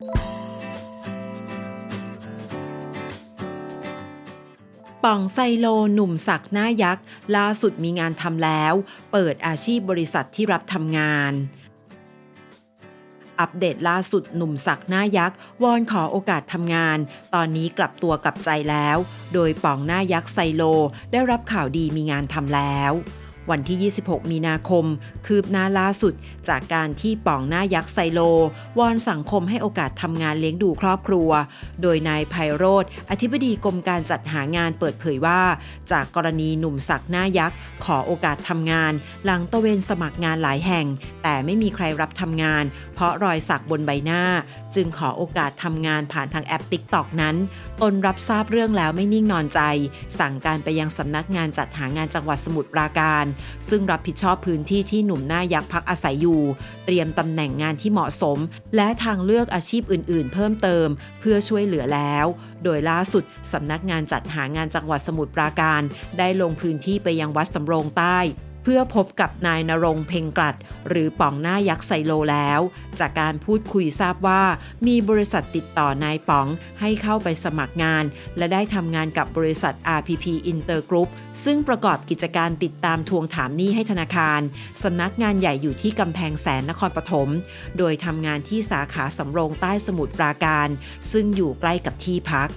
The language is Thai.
ป่องไซโลหนุ่มสักหน้ายักษ์ ล่าสุดมีงานทำแล้ว เปิดอาชีพบริษัทที่รับทำงาน อัปเดตล่าสุดหนุ่มสักหน้ายักษ์ วอนขอโอกาสทำงาน ตอนนี้กลับตัวกลับใจแล้ว โดยป่องหน้ายักษ์ไซโลได้รับข่าวดีมีงานทำแล้ว วันที่ 26 มีนาคม คืบหน้าล่าสุด จากการที่ป่องหน้ายักษ์ไซโล วอนสังคมให้โอกาสทำงานเลี้ยงดูครอบครัว โดยนายไพโรธอธิบดีกรมการจัดหางานเปิดเผยว่า จากกรณีหนุ่มสักหน้ายักษ์ ขอโอกาสทำงาน หลังตะเวนสมัครงานหลายแห่ง แต่ไม่มีใครรับทำงาน เพราะรอยสักบนใบหน้า จึงขอโอกาสทำงานผ่านทางแอป TikTok นั้น ตนรับทราบเรื่องแล้วไม่นิ่งนอนใจ สั่งการไปยังสำนักงานจัดหางานจังหวัดสมุทรปราการซึ่งรับผิดชอบพื้นที่ที่หนุ่มหน้ายักษ์พักอาศัยอยู่ เตรียมตำแหน่งงานที่เหมาะสม และทางเลือกอาชีพอื่น ๆ เพิ่มเติม เพื่อช่วยเหลือแล้ว โดยล่าสุดสำนักงานจัดหางานจังหวัดสมุทรปราการ ได้ลงพื้นที่ไปยังวัดสำโรงใต้ เพื่อพบกับนายนรงเพ่งกลัด หรือป๋องหน้ายักษ์ไซโลแล้ว จากการพูดคุยทราบว่ามีบริษัทติดต่อนายป๋องให้เข้าไปสมัครงาน และได้ทำงานกับบริษัท RPP Inter Group ซึ่งประกอบกิจการติดตามทวงถามหนี้ให้ธนาคารสำนักงานใหญ่อยู่ที่กำแพงแสนนครปฐมโดยทำงานที่สาขาสำโรงใต้สมุทรปราการ ซึ่งอยู่ใกล้กับที่พัก